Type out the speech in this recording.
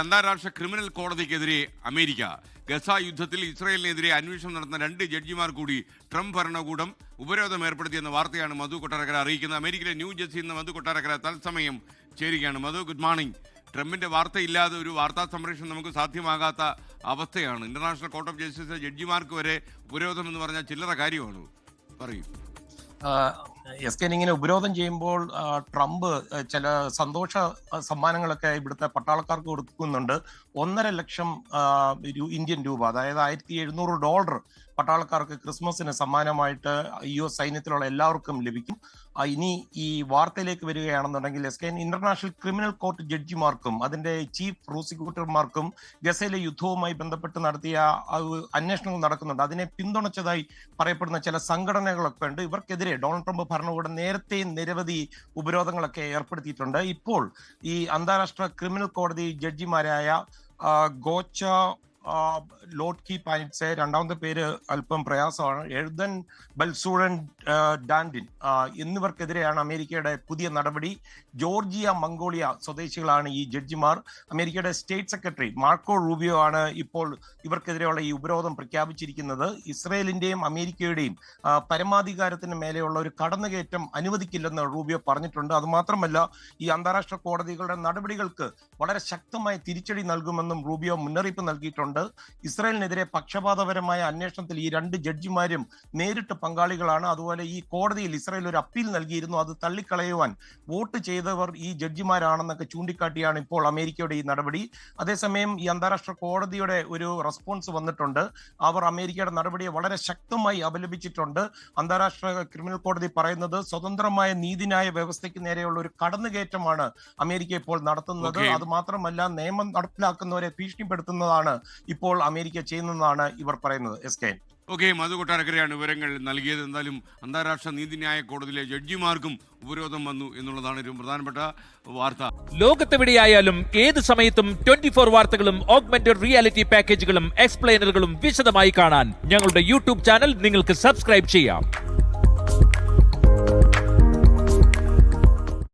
അന്താരാഷ്ട്ര criminal കോടതിക്കെതിരെ America Gaza യുദ്ധത്തിൽ ഇസ്രായേലിനെതിരെ അന്വേഷണം നടത്തുന്ന രണ്ട് ജഡ്ജിമാർ കൂടി ട്രംപ് ഭരണകൂടം ഉപരോധം ഏർപ്പെടുത്തിയെന്ന വാർത്തയാണ് മധു കൊട്ടാരക്കര അറിയിക്കുന്നത്. അമേരിക്കയിലെ ന്യൂ ജേഴ്സി നിന്ന് മധു കൊട്ടാരക്കര തത്സമയം ചേരുകയാണ്. മധു ഗുഡ് മോർണിംഗ് ട്രംപിന്റെ വാർത്തയില്ലാതെ ഒരു വാർത്താ സംപ്രേഷണം നമുക്ക് സാധ്യമാകാത്ത അവസ്ഥയാണ്. ഇന്റർനാഷണൽ കോർട്ട് ഓഫ് ജസ്റ്റിസിലെ ജഡ്ജിമാർക്ക് വരെ ഉപരോധം എന്ന് പറഞ്ഞാൽ ചില്ലറ കാര്യമാണ്. പറയൂ. എസ് കെ ഉപരോധം ചെയ്യുമ്പോൾ ട്രംപ് ചില സന്തോഷ സമ്മാനങ്ങളൊക്കെ ഇവിടുത്തെ പട്ടാളക്കാർക്ക് കൊടുക്കുന്നുണ്ട്. ഒന്നര ലക്ഷം ഇന്ത്യൻ രൂപ അതായത് ആയിരത്തി എഴുന്നൂറ് ഡോളർ പട്ടാളക്കാർക്ക് ക്രിസ്മസിന് സമ്മാനമായിട്ട് യു എസ് സൈന്യത്തിലുള്ള എല്ലാവർക്കും ലഭിക്കും. ഇനി ഈ വാർത്തയിലേക്ക് വരികയാണെന്നുണ്ടെങ്കിൽ S K international criminal court ജഡ്ജിമാർക്കും അതിന്റെ ചീഫ് പ്രോസിക്യൂട്ടർമാർക്കും ഗസയിലെ യുദ്ധവുമായി ബന്ധപ്പെട്ട് നടത്തിയ അന്വേഷണങ്ങൾ നടക്കുന്നുണ്ട്. അതിനെ പിന്തുണച്ചതായി പറയപ്പെടുന്ന ചില സംഘടനകളൊക്കെ ഉണ്ട്. ഇവർക്കെതിരെ ഡൊണാൾഡ് ട്രംപ് ഭരണകൂടം നേരത്തെ നിരവധി ഉപരോധങ്ങളൊക്കെ ഏർപ്പെടുത്തിയിട്ടുണ്ട്. ഇപ്പോൾ ഈ അന്താരാഷ്ട്ര ക്രിമിനൽ കോടതി ജഡ്ജിമാരായ ഗോച്ച ആ, കീ പൈൻസ് രണ്ടാമത്തെ പേര് അല്പം പ്രയാസമാണ്. എഴുതൻ ബൽസൂഴൻ ഡാൻഡിൻ എന്നിവർക്കെതിരെയാണ് അമേരിക്കയുടെ പുതിയ നടപടി. ജോർജിയ മംഗോളിയ സ്വദേശികളാണ് ഈ ജഡ്ജിമാർ. അമേരിക്കയുടെ സ്റ്റേറ്റ് സെക്രട്ടറി മാർക്കോ റൂബിയോ ആണ് ഇപ്പോൾ ഇവർക്കെതിരെയുള്ള ഈ ഉപരോധം പ്രഖ്യാപിച്ചിരിക്കുന്നത്. ഇസ്രയേലിന്റെയും അമേരിക്കയുടെയും പരമാധികാരത്തിന് മേലെയുള്ള ഒരു കടന്നുകയറ്റം അനുവദിക്കില്ലെന്ന് റൂബിയോ പറഞ്ഞിട്ടുണ്ട്. അതുമാത്രമല്ല ഈ അന്താരാഷ്ട്ര കോടതികളുടെ നടപടികൾക്ക് വളരെ ശക്തമായ തിരിച്ചടി നൽകുമെന്നും റൂബിയോ മുന്നറിയിപ്പ് നൽകിയിട്ടുണ്ട്. ഇസ്രയേലിനെതിരെ പക്ഷപാതപരമായ അന്വേഷണത്തിൽ ഈ രണ്ട് ജഡ്ജിമാരും നേരിട്ട് പങ്കാളികളാണ്. അതുപോലെ ഈ കോടതിയിൽ ഇസ്രായേൽ ഒരു അപ്പീൽ നൽകിയിരുന്നു. അത് തള്ളിക്കളയുവാൻ വോട്ട് ചെയ്തവർ ഈ ജഡ്ജിമാരാണെന്നൊക്കെ ചൂണ്ടിക്കാട്ടിയാണ് ഇപ്പോൾ അമേരിക്കയുടെ ഈ നടപടി. അതേസമയം ഈ അന്താരാഷ്ട്ര കോടതിയുടെ ഒരു റെസ്പോൺസ് വന്നിട്ടുണ്ട്. അവർ അമേരിക്കയുടെ നടപടിയെ വളരെ ശക്തമായി അപലപിച്ചിട്ടുണ്ട്. അന്താരാഷ്ട്ര ക്രിമിനൽ കോടതി പറയുന്നത് സ്വതന്ത്രമായ നീതിന്യായ വ്യവസ്ഥയ്ക്ക് നേരെയുള്ള ഒരു കടന്നുകയറ്റമാണ് അമേരിക്ക ഇപ്പോൾ നടത്തുന്നത്. അത് മാത്രമല്ല നിയമം നടപ്പിലാക്കുന്നവരെ ഭീഷണിപ്പെടുത്തുന്നതാണ് ഇപ്പോൾ അമേരിക്ക ചെയ്യുന്നതെന്നാണ് ഇവർ പറയുന്നത് എസ് കെ ഓക്കെ മധു കൊട്ടാരക്കരയാണ് വിവരങ്ങൾ നൽകിയത്. എന്തായാലും അന്താരാഷ്ട്ര നീതിന്യായ കോടതിയിലെ ജഡ്ജിമാർക്കും ഉപരോധം വന്നു എന്നുള്ളതാണ് ഒരു പ്രധാനപ്പെട്ട വാർത്ത. ലോകത്തെവിടെയായാലും ഏത് സമയത്തും ട്വന്റി ഫോർ വാർത്തകളും ഓഗ്മെന്റഡ് റിയാലിറ്റി പാക്കേജുകളും എക്സ്പ്ലെയിനറുകളും വിശദമായി കാണാൻ ഞങ്ങളുടെ യൂട്യൂബ് ചാനൽ നിങ്ങൾക്ക് സബ്സ്ക്രൈബ് ചെയ്യാം.